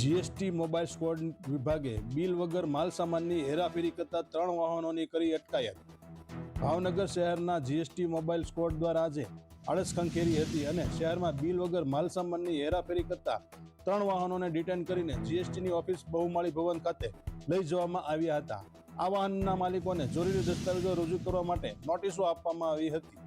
GST mobile squad વિભાગે bill વગર માલ સામાનની હેરાફેરી કરતા ત્રણ વાહનોની કરી અટકાયત. ભાવનગર શહેરના જીએસટી મોબાઈલ સ્કોડ દ્વારા આજે આળસ ખંખેરી હતી અને શહેરમાં બિલ વગર માલ સામાનની હેરાફેરી કરતા ત્રણ વાહનોને ડિટેન કરીને જીએસટીની ઓફિસ બહુમાળી ભવન ખાતે લઈ જવામાં આવ્યા હતા. આ વાહનના માલિકોને જરૂરી દસ્તાવેજો રજૂ કરવા માટે નોટિસો આપવામાં આવી હતી.